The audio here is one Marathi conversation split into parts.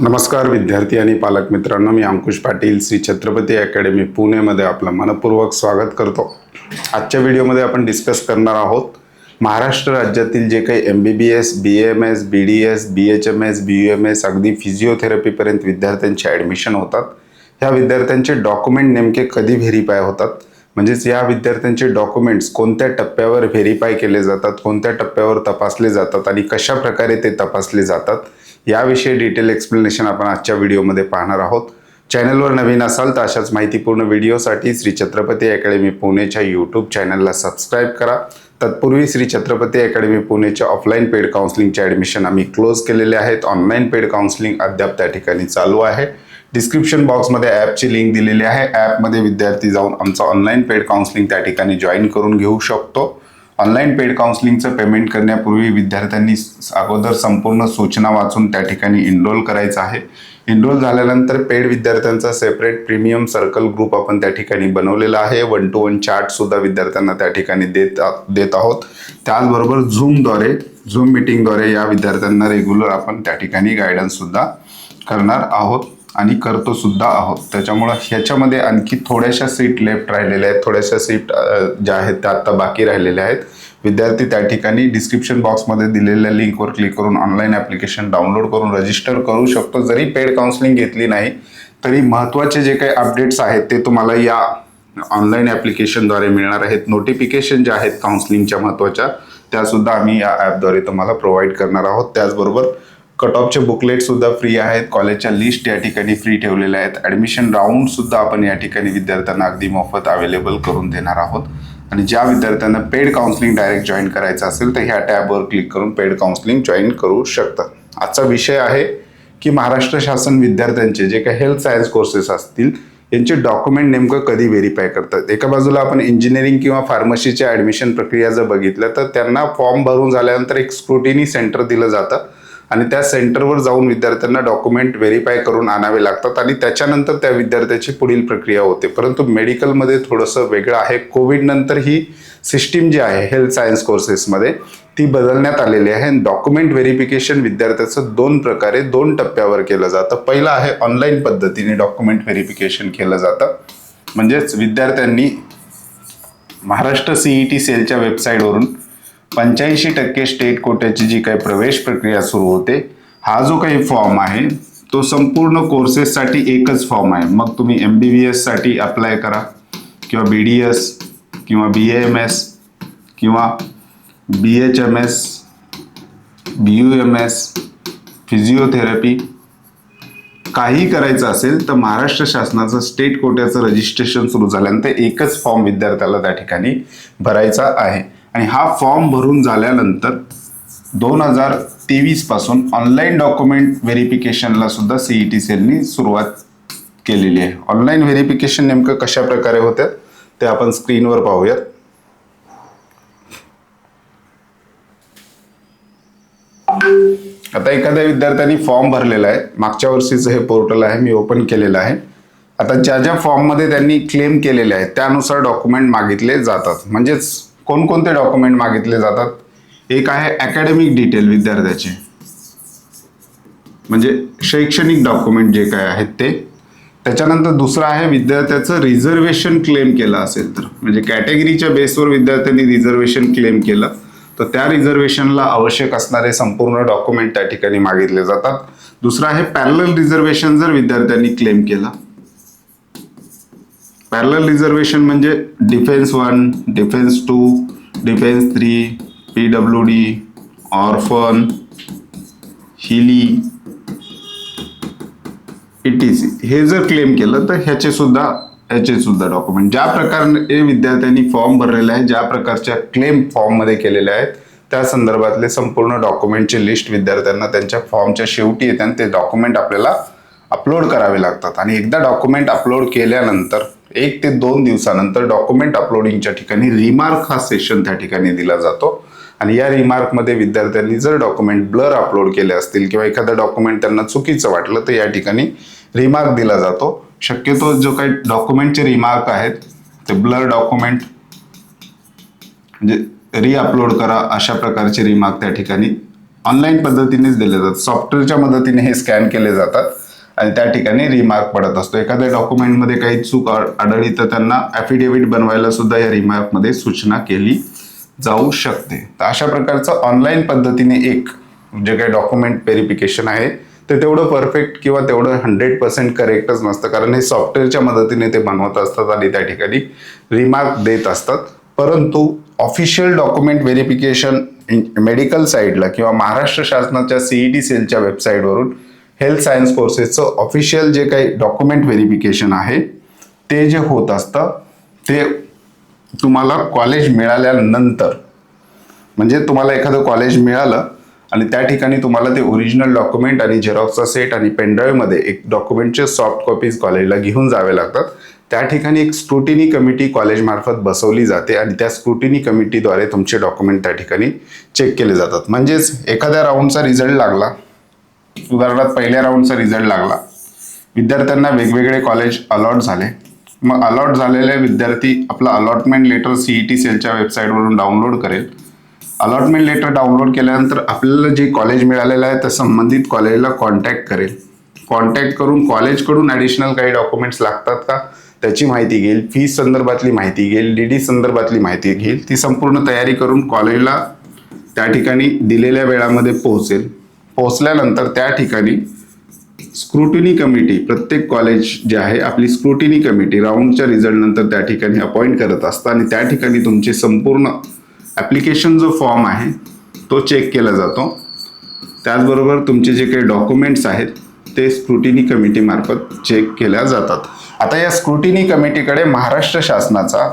नमस्कार विद्यार्थी आणि पालक मित्रांनो मी अंकुश पाटील श्री छत्रपती अकॅडमी पुणेमध्ये आपलं मनपूर्वक स्वागत करतो. आजच्या व्हिडिओमध्ये आपण डिस्कस करणार आहोत महाराष्ट्र राज्यातील जे काही M B B S B M S B D S B H M S B U M S अगदी फिजिओथेरपीपर्यंत विद्यार्थ्यांचे ॲडमिशन होतात. ह्या विद्यार्थ्यांचे डॉक्युमेंट नेमके कधी व्हेरीफाय होतात? म्हणजेच या विद्यार्थ्यांचे डॉक्युमेंट्स कोणत्या टप्प्यावर व्हेरीफाय केले जातात कोणत्या टप्प्यावर तपासले जातात आणि कशा प्रकारे ते तपासले जातात? याविषयी डिटेल एक्सप्लेनेशन आपण आजच्या व्हिडिओमध्ये पाहणार आहोत. चॅनलवर नवीन असाल तर अशाच माहितीपूर्ण व्हिडिओसाठी श्री छत्रपती अकॅडमी पुणेच्या यूट्यूब चॅनलला सबस्क्राईब करा. तत्पूर्वी श्री छत्रपती अकॅडमी पुणेच्या ऑफलाईन पेड काउन्सिलिंगचे ॲडमिशन आम्ही क्लोज केलेले आहेत. ऑनलाईन पेड काउन्सिलिंग अद्याप त्या ठिकाणी चालू आहे. डिस्क्रिप्शन बॉक्समध्ये ॲपची लिंक दिलेली आहे. ॲपमध्ये विद्यार्थी जाऊन आमचं ऑनलाईन पेड काउन्सिलिंग त्या ठिकाणी जॉईन करून घेऊ शकतो. ऑनलाईन पेड काउन्सिलिंगचं पेमेंट करण्यापूर्वी विद्यार्थ्यांनी अगोदर संपूर्ण सूचना वाचून त्या ठिकाणी इनरोल करायचं आहे. इनरोल झाल्यानंतर पेड विद्यार्थ्यांचा सेपरेट प्रीमियम सर्कल ग्रुप आपण त्या ठिकाणी बनवलेला आहे. वन टू वन चार्टसुद्धा विद्यार्थ्यांना त्या ठिकाणी देत देत आहोत. त्याचबरोबर झूमद्वारे झूम मिटिंगद्वारे या विद्यार्थ्यांना रेग्युलर आपण त्या ठिकाणी गायडन्ससुद्धा करणार आहोत. आणि करतो सुद्धा आहोत. त्याच्यामुळं ह्याच्यामध्ये आणखी थोड्याशा सीट लेफ्ट राहिलेल्या आहेत. थोड्याशा सीट ज्या आहेत त्या आत्ता बाकी राहिलेल्या आहेत. विद्यार्थी त्या ठिकाणी डिस्क्रिप्शन बॉक्समध्ये दिलेल्या लिंकवर क्लिक करून ऑनलाईन ॲप्लिकेशन डाउनलोड करून रजिस्टर करू शकतो. जरी पेड काउन्सिलिंग घेतली नाही तरी महत्त्वाचे जे काही अपडेट्स आहेत ते तुम्हाला या ऑनलाईन ॲप्लिकेशनद्वारे मिळणार आहेत. नोटिफिकेशन ज्या आहेत काउन्सिलिंगच्या महत्त्वाच्या त्यासुद्धा आम्ही या ॲपद्वारे तुम्हाला प्रोव्हाइड करणार आहोत. त्याचबरोबर कट ऑफचे बुकलेट सुद्धा फ्री आहेत. कॉलेजच्या लिस्ट या ठिकाणी फ्री ठेवलेल्या आहेत. ॲडमिशन राऊंड सुद्धा आपण या ठिकाणी विद्यार्थ्यांना अगदी मोफत अवेलेबल करून देणार आहोत. आणि ज्या विद्यार्थ्यांना पेड काउन्सिलिंग डायरेक्ट जॉईन करायचं असेल तर ह्या टॅबवर क्लिक करून पेड काउन्सिलिंग जॉईन करू शकतात आजचा विषय आहे की महाराष्ट्र शासन विद्यार्थ्यांचे जे काही हेल्थ सायन्स कोर्सेस असतील यांचे डॉक्युमेंट नेमकं कधी व्हेरीफाय करतात? एका बाजूला आपण इंजिनिअरिंग किंवा फार्मसीच्या ॲडमिशन प्रक्रिया जर बघितलं तर त्यांना फॉर्म भरून झाल्यानंतर एक स्क्रुटिनी सेंटर दिलं जातं. आणि त्या सेंटरवर जाऊन विद्यार्थ्यांना डॉक्युमेंट व्हेरीफाय करून आणावे लागतात आणि त्याच्यानंतर त्या विद्यार्थ्याची पुढील प्रक्रिया होते. परंतु मेडिकलमध्ये थोडंसं वेगळं आहे. कोविडनंतर ही सिस्टीम जी आहे हेल्थ सायन्स कोर्सेसमध्ये ती बदलण्यात आलेली आहे. डॉक्युमेंट व्हेरिफिकेशन विद्यार्थ्याचं दोन प्रकारे दोन टप्प्यावर केलं जातं. पहिलं आहे ऑनलाईन पद्धतीने डॉक्युमेंट व्हेरिफिकेशन केलं जातं. म्हणजेच विद्यार्थ्यांनी महाराष्ट्र सीई टी सेलच्या वेबसाईटवरून पंच्याऐंशी टक्के स्टेट कोट्याची जी काही प्रवेश प्रक्रिया सुरू होते हा जो काही फॉर्म आहे तो संपूर्ण कोर्सेससाठी एकच फॉर्म आहे. मग तुम्ही एम बी बी एससाठी अप्लाय करा किंवा बी डी एस किंवा बी एम एस किंवा B H M S B U M S physiotherapy काही करायचं असेल तर महाराष्ट्र शासनाचं स्टेट कोट्याचं रजिस्ट्रेशन सुरू झाल्यानंतर एकच फॉर्म विद्यार्थ्याला त्या ठिकाणी भरायचा आहे. आणि हा फॉर्म भरून झाल्यानंतर दोन हजार तेवीसपासून ऑनलाईन डॉक्युमेंट व्हेरिफिकेशनला सुद्धा सीई टी सेलनी सुरुवात केलेली आहे. ऑनलाईन व्हेरिफिकेशन नेमकं कशा प्रकारे होतं ते आपण स्क्रीनवर पाहूयात. आता एखाद्या विद्यार्थ्यांनी फॉर्म भरलेला आहे मागच्या वर्षीचं हे पोर्टल आहे मी ओपन केलेलं आहे. आता ज्या ज्या फॉर्ममध्ये त्यांनी क्लेम केलेले आहेत त्यानुसार डॉक्युमेंट मागितले जातात. म्हणजेच कोणकोणते डॉक्युमेंट मागितले जातात? एक आहे अकॅडमिक डिटेल विद्यार्थ्याचे. म्हणजे शैक्षणिक डॉक्युमेंट जे काय आहेत ते. त्याच्यानंतर दुसरं आहे विद्यार्थ्याचं रिझर्वेशन क्लेम केलं असेल तर. म्हणजे कॅटेगरीच्या बेसवर विद्यार्थ्यांनी रिझर्वेशन क्लेम केलं तर त्या रिझर्वेशनला आवश्यक असणारे संपूर्ण डॉक्युमेंट त्या ठिकाणी मागितले जातात. दुसरं आहे पॅरल रिझर्वेशन जर विद्यार्थ्यांनी क्लेम केला पॅरल रिझर्वेशन म्हणजे defence one defence two defence three P W D orphan hilly C हे जर क्लेम केलं तर ह्याचे सुद्धा ह्याचे सुद्धा डॉक्युमेंट ज्या प्रकारे विद्यार्थ्यांनी फॉर्म भरलेले आहे ज्या प्रकारच्या क्लेम फॉर्ममध्ये केलेल्या आहेत त्या संदर्भातले संपूर्ण डॉक्युमेंटची लिस्ट विद्यार्थ्यांना त्यांच्या फॉर्मच्या शेवटी येते आणि ते डॉक्युमेंट आपल्याला अपलोड करावे लागतात. आणि एकदा डॉक्युमेंट अपलोड केल्यानंतर एक ते दोन दिवसानंतर डॉक्युमेंट अपलोडिंगच्या ठिकाणी रिमार्क हा सेशन त्या ठिकाणी दिला जातो. आणि या रिमार्कमध्ये विद्यार्थ्यांनी जर डॉक्युमेंट ब्लर अपलोड केले असतील किंवा एखादं डॉक्युमेंट त्यांना चुकीचं वाटलं तर या ठिकाणी रिमार्क दिला जातो. शक्यतो जो काही डॉक्युमेंटचे रिमार्क आहेत ते ब्लर डॉक्युमेंट म्हणजे रिअपलोड करा अशा प्रकारचे रिमार्क त्या ठिकाणी ऑनलाईन पद्धतीनेच दिले जातात. सॉफ्टवेअरच्या मदतीने हे स्कॅन केले जातात. आणि त्या ठिकाणी रिमार्क पडत असतो. एखाद्या डॉक्युमेंटमध्ये काही चूक आढळली तर त्यांना ॲफिडेव्हिट बनवायला सुद्धा या रिमार्कमध्ये सूचना केली जाऊ शकते. तर अशा प्रकारचं ऑनलाईन पद्धतीने एक जे काही डॉक्युमेंट व्हेरिफिकेशन आहे ते तेवढं परफेक्ट किंवा तेवढं हंड्रेड पर्सेंट करेक्टच नसतं. कारण हे सॉफ्टवेअरच्या मदतीने ते बनवत असतात आणि त्या ठिकाणी रिमार्क देत असतात. परंतु ऑफिशियल डॉक्युमेंट व्हेरिफिकेशन मेडिकल साईडला किंवा महाराष्ट्र शासनाच्या सीईटी सेलच्या वेबसाईटवरून हेल्थ सायन्स कोर्सेसचं ऑफिशियल जे काही डॉक्युमेंट व्हेरिफिकेशन आहे ते जे होत असतं ते तुम्हाला कॉलेज मिळाल्यानंतर म्हणजे तुम्हाला एखादं कॉलेज मिळालं आणि त्या ठिकाणी तुम्हाला ते ओरिजिनल डॉक्युमेंट आणि झेरॉक्सचा सेट आणि पेनड्राईव्हमध्ये एक डॉक्युमेंटचे सॉफ्ट कॉपीज कॉलेजला घेऊन जावे लागतात. त्या ठिकाणी एक स्क्रुटिनी कमिटी कॉलेजमार्फत बसवली जाते आणि त्या स्क्रुटिनी कमिटीद्वारे तुमचे डॉक्युमेंट त्या ठिकाणी चेक केले जातात. म्हणजेच एखाद्या राऊंडचा रिझल्ट लागला उदाहरणार्थ पहिल्या राऊंडचा रिझल्ट लागला. विद्यार्थ्यांना वेगवेगळे कॉलेज अलॉट झाले. मग अलॉट झालेले विद्यार्थी आपला allotment letter C E T सेलच्या वेबसाईटवरून डाउनलोड करेल. अलॉटमेंट लेटर डाउनलोड केल्यानंतर आपल्याला जे कॉलेज मिळालेलं आहे त्या संबंधित कॉलेजला कॉन्टॅक्ट करेल. कॉन्टॅक्ट करून कॉलेजकडून ॲडिशनल काही डॉक्युमेंट्स लागतात का? त्याची माहिती घेईल. फीस संदर्भातली माहिती घेईल. डी डी संदर्भातली माहिती घेईल. ती संपूर्ण तयारी करून कॉलेजला त्या ठिकाणी दिलेल्या वेळामध्ये पोहोचेल. पोहोचल्यानंतर त्या ठिकाणी स्क्रुटिनी कमिटी प्रत्येक कॉलेज जे आहे आपली स्क्रुटिनी कमिटी राऊंडच्या रिझल्टनंतर त्या ठिकाणी अपॉइंट करत असतं आणि त्या ठिकाणी तुमचे संपूर्ण ॲप्लिकेशन जो फॉर्म आहे तो चेक केला जातो. त्याचबरोबर तुमचे जे काही डॉक्युमेंट्स आहेत ते स्क्रुटिनी कमिटीमार्फत चेक केल्या जातात. आता या स्क्रुटिनी कमिटीकडे महाराष्ट्र शासनाचा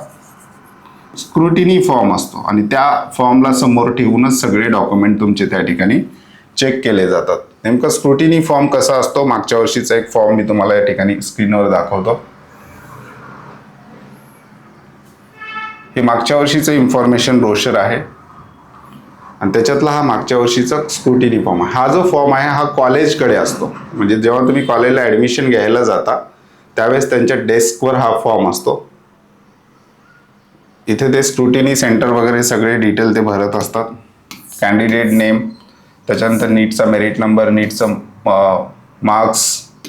स्क्रुटिनी फॉर्म असतो आणि त्या फॉर्मला समोर ठेवूनच सगळे डॉक्युमेंट तुमचे त्या ठिकाणी चेक केले जातात. नेमकं स्क्रुटिनी फॉर्म कसा असतो? मागच्या वर्षीचा एक फॉर्म मी तुम्हाला या ठिकाणी स्क्रीनवर दाखवतो. हे मागच्या वर्षीचं इन्फॉर्मेशन ब्रोशर आहे. आणि त्याच्यातला हा मागच्या वर्षीचा स्क्रुटिनी फॉर्म आहे. हा जो फॉर्म आहे हा कॉलेजकडे असतो. म्हणजे जेव्हा तुम्ही कॉलेजला ॲडमिशन घ्यायला जाता त्यावेळेस त्यांच्या डेस्कवर हा फॉर्म असतो. इथे ते स्क्रुटिनी सेंटर वगैरे सगळे डिटेल ते भरत असतात. कॅन्डिडेट नेम त्याच्यानंतर नीटचा merit number नीटचं marks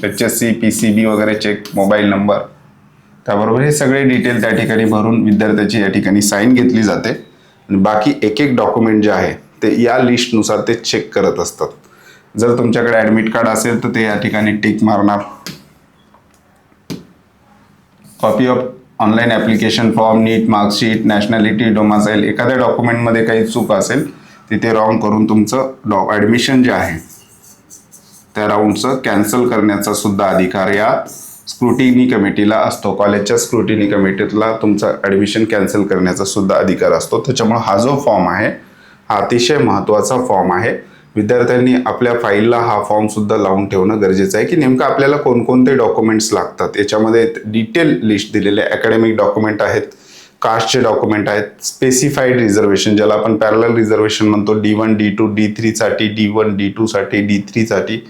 H S C P C B वगैरे चेक मोबाईल नंबर त्याबरोबर हे सगळे डिटेल त्या ठिकाणी भरून विद्यार्थ्याची या ठिकाणी साईन घेतली जाते. आणि बाकी एक एक डॉक्युमेंट जे आहे ते या लिस्टनुसार ते चेक करत असतात. जर तुमच्याकडे ॲडमिट कार्ड असेल तर ते या ठिकाणी टिक मारणार. Copy of online application form NEET marksheet nationality domicile एखाद्या डॉक्युमेंटमध्ये काही चूक असेल तिथे रॉंग करून तुमचं डॉ ॲडमिशन जे आहे त्या राऊंडचं कॅन्सल करण्याचा सुद्धा अधिकार या स्क्रुटिनी कमिटीला असतो. कॉलेजच्या स्क्रुटिनी कमिटीला तुमचं ॲडमिशन कॅन्सल करण्याचा सुद्धा अधिकार असतो. त्याच्यामुळे हा जो फॉर्म आहे हा अतिशय महत्त्वाचा फॉर्म आहे. विद्यार्थ्यांनी आपल्या फाईलला हा फॉर्मसुद्धा लावून ठेवणं गरजेचं आहे की नेमकं आपल्याला कोणकोणते डॉक्युमेंट्स लागतात. याच्यामध्ये डिटेल लिस्ट दिलेले अकॅडमिक डॉक्युमेंट आहेत. कास्टचे डॉक्युमेंट आहेत. स्पेसिफाईड रिझर्वेशन ज्याला आपण पॅरल रिझर्वेशन म्हणतो. D one D two D थ्रीसाठी D one D टूसाठी डी थ्रीसाठी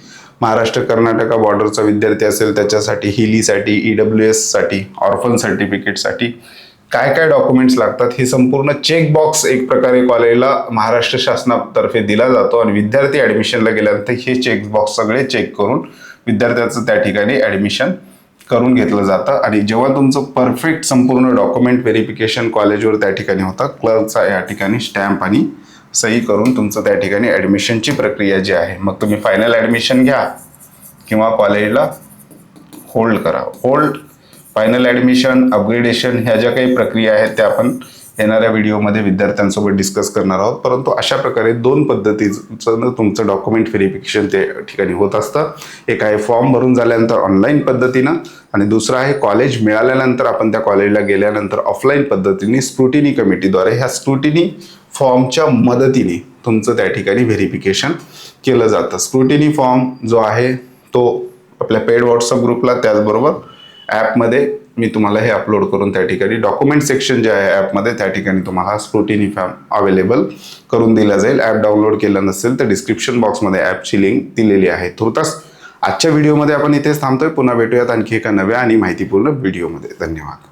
महाराष्ट्र कर्नाटका बॉर्डरचा विद्यार्थी असेल त्याच्यासाठी हिलीसाठी ई डब्ल्यू एससाठी ऑर्फन सर्टिफिकेटसाठी काय काय डॉक्युमेंट्स लागतात हे संपूर्ण चेकबॉक्स एक प्रकारे कॉलेजला महाराष्ट्र शासनातर्फे दिला जातो. आणि विद्यार्थी ॲडमिशनला गेल्यानंतर हे चेकबॉक्स सगळे चेक करून विद्यार्थ्याचं त्या ठिकाणी ॲडमिशन करून घेतलं जातं. आणि जेव्हा तुमचं परफेक्ट संपूर्ण डॉक्युमेंट व्हेरिफिकेशन कॉलेजवर त्या ठिकाणी होतं क्लर्कचा या ठिकाणी स्टॅम्प आणि सही करून तुमचं त्या ठिकाणी ॲडमिशनची प्रक्रिया जी आहे मग तुम्ही फायनल ॲडमिशन घ्या किंवा कॉलेजला होल्ड करा. होल्ड फायनल ॲडमिशन अपग्रेडेशन ह्या ज्या काही प्रक्रिया आहेत त्या आपण येणाऱ्या व्हिडिओमध्ये विद्यार्थ्यांसोबत डिस्कस करणार आहोत. परंतु अशा प्रकारे दोन पद्धतीचं तुमचं डॉक्युमेंट व्हेरिफिकेशन ते ठिकाणी होत असतं. एक आहे फॉर्म भरून झाल्यानंतर ऑनलाईन पद्धतीनं आणि दुसरं आहे कॉलेज मिळाल्यानंतर आपण त्या कॉलेजला गेल्यानंतर ऑफलाईन पद्धतीने स्क्रुटिनी कमिटीद्वारे ह्या स्क्रुटिनी फॉर्मच्या मदतीने तुमचं त्या ठिकाणी व्हेरिफिकेशन केलं जातं. स्क्रुटिनी फॉर्म जो आहे तो आपल्या पेड व्हॉट्सअप ग्रुपला त्याचबरोबर ॲपमध्ये मी तुम्हाला हे अपलोड करून त्या ठिकाणी डॉक्युमेंट सेक्शन जे आहे ॲपमध्ये त्या ठिकाणी तुम्हाला स्क्रुटिनी फॉर्म अवेलेबल करून दिला जाईल. ॲप डाउनलोड केलं नसेल तर डिस्क्रिप्शन बॉक्समध्ये ॲपची लिंक दिलेली आहे. तुर्तास आजच्या व्हिडिओमध्ये आपण इथेच थांबतोय. पुन्हा भेटूयात आणखी एका नव्या आणि माहितीपूर्ण व्हिडिओमध्ये धन्यवाद.